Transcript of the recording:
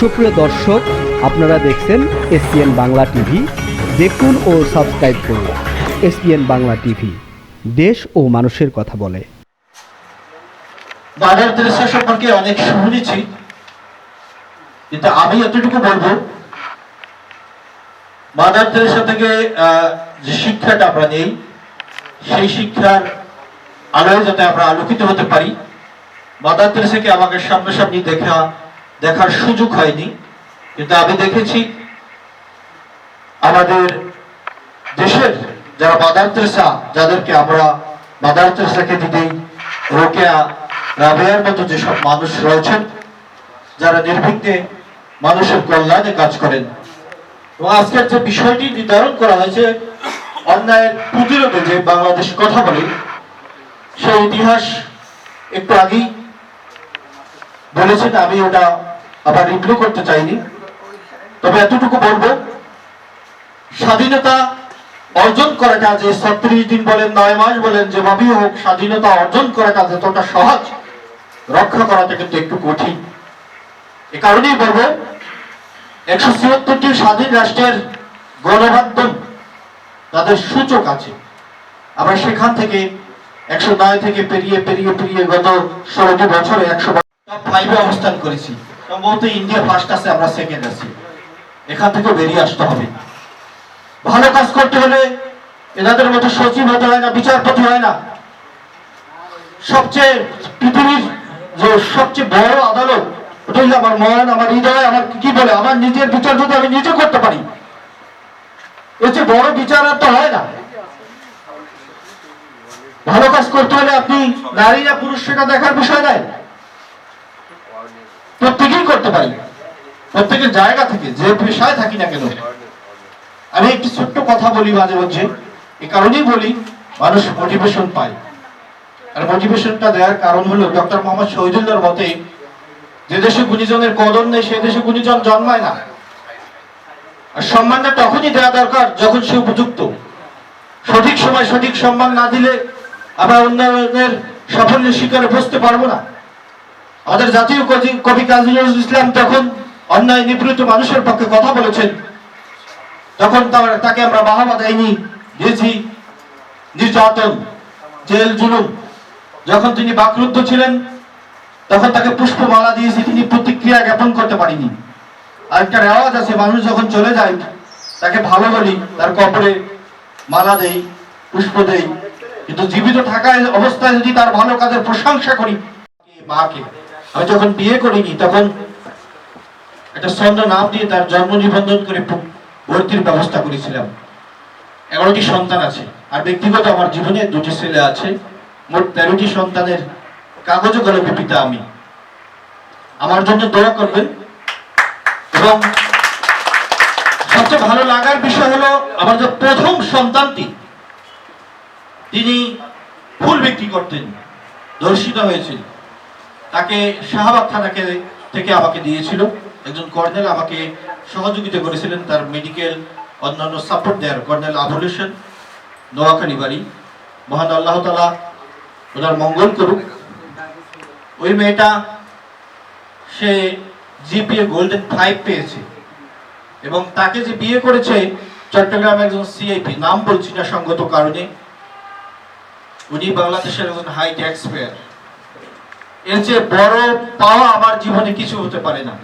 সুপ্রিয় দর্শক, আপনারা দেখছেন এসপিএন বাংলা টিভি। দেখুন ও সাবস্ক্রাইব করুন এসপিএন বাংলা টিভি। দেশ ও মানুষের কথা বলে। মাদার তেরেসা সম্পর্কে অনেক শুনেছি। কিন্তু আমি এতটুকু বলব মাদার তেরেসা থেকে যে শিক্ষাটা আমরা নেই, সেই শিক্ষার আলোয় যাতে আমরা আলোকিত হতে পারি মাদার তেরেসাকে আমাকে সামনাসামনি দেখা দেখার সুযোগ হয়নি। কিন্তু আমি দেখেছি আমাদের দেশের যারা মাদার তেরেসা, যাদেরকে আমরা মাদার তেরেসাকে দিদি, রোকেয়া, রাবেয়ার মতো যেসব মানুষ রয়েছেন, যারা নির্বিঘ্নে মানুষের কল্যাণে কাজ করেন। এবং আজকের যে বিষয়টি নির্ধারণ করা হয়েছে, অন্যায়ের প্রতিরোধে যে বাংলাদেশ কথা বলে, সেই ইতিহাস একটু আগেই বলেছেন, আমি ওটা আবার রিভিউ করতে চাইনি। তবে এতটুকু বলব, স্বাধীনতা অর্জন করা কাজে ছত্রিশ দিন বলেন, নয় মাস বলেন যেভাবেই হোক স্বাধীনতা অর্জন করা কাজ এতটা সহজ, রক্ষা করাটা কিন্তু একটু কঠিন। এ কারণেই বলব, একশো ছিয়াত্তরটি স্বাধীন রাষ্ট্রের গণমাধ্যম, তাদের সূচক আছে। আমরা সেখান থেকে একশো নয় থেকে পেরিয়ে পেরিয়ে পেরিয়ে গত ষোলোটি বছরে একশো ফাইভে অবস্থান করেছি। সম্ভবত ইন্ডিয়া ফার্স্ট আছে, আমরা সেকেন্ড আছি। এখান থেকে বেরিয়ে আসতে হবে। ভালো কাজ করতে হলে এনাদের মতো সচিব হতে হয় না, বিচারপতি হয় না। সবচেয়ে পৃথিবীর যে সবচেয়ে বড় আদালত, ওটাই আমার মন, আমার হৃদয়, আমার কি বলে, আমার নিজের বিচার যদি আমি নিজে করতে পারি এর চেয়ে বড় বিচার আর তো হয় না। ভালো কাজ করতে হলে আপনি নারী না পুরুষ, সেটা দেখার বিষয় নাই প্রত্যেকেই করতে পারি প্রত্যেকের জায়গা থেকে, যে পেশায় থাকি না কেন। আমি একটি ছোট্ট কথা বলি মাঝে মাঝে এ কারণেই বলি, মানুষ মোটিভেশন পায়। আর মোটিভেশনটা দেওয়ার কারণ হলো ডক্টর মোহাম্মদ শহীদুল্লাহর মতে, যে দেশে গুণীজনের কদর নেই, সে দেশে গুণীজন জন্মায় না। আর সম্মানটা তখনই দেওয়া দরকার যখন সে উপযুক্ত। সঠিক সময় সঠিক সম্মান না দিলে আমরা উন্নয়নের সাফল্যের শিকারে বসতে পারব না। আমাদের জাতীয় কবি- কাজী নজরুল ইসলাম তখন অন্যায় নিপীড়িত মানুষের পক্ষে কথা বলেছেন। তখন তাকে আমরা বাহাবা দেয়নি দিয়েছি নির্যাতন, জেল, জুলুম। যখন তিনি বাকরুদ্ধ ছিলেন, তখন তাকে পুষ্পমালা দিয়েছি, তিনি প্রতিক্রিয়া জ্ঞাপন করতে পারিনি। আর একটা রেওয়াজ আছে, মানুষ যখন চলে যায়, তাকে ভালো বলি, তার কপরে মালা দেই, পুষ্প দেই। কিন্তু জীবিত থাকায় অবস্থায় যদি তার ভালো কাজের প্রশংসা করি মাকে। আমি যখন বিয়ে করিনি, তখন একটা ছন্দ নাম দিয়ে তার জন্ম নিবন্ধন করে ভর্তির ব্যবস্থা করেছিলাম। এগারোটি সন্তান আছে। আর ব্যক্তিগত আমার জীবনে দুটি ছেলে আছে। মোট তেরোটি সন্তানের কাগজে কলমে পিতা আমি। আমার জন্য দোয়া করবেন। এবং সবচেয়ে ভালো লাগার বিষয় হলো আমার যে প্রথম সন্তানটি, তিনি ফুল বিক্রি করতেন, ধর্ষিত হয়েছিল তাকে শাহবাগ থানাকে থেকে আমাকে দিয়েছিল। একজন কর্নেল আমাকে সহযোগিতা করেছিলেন তার মেডিকেল অন্যান্য সাপোর্ট দেওয়ার। কর্নেল আবুলেশন নোয়াখালী বাড়ি। মহান আল্লাহ তালা ওনার মঙ্গল করুক। ওই মেয়েটা, সে জিপিএ গোল্ডেন ফাইভ পেয়েছে। এবং তাকে যে বিয়ে করেছে চট্টগ্রাম একজন সিআইপি নাম বলছি না সঙ্গত কারণে। উনি বাংলাদেশের একজন হাই ট্যাক্স পেয়ার এর চেয়ে বড় পাওয়া আমার জীবনে কিছু হতে পারে না।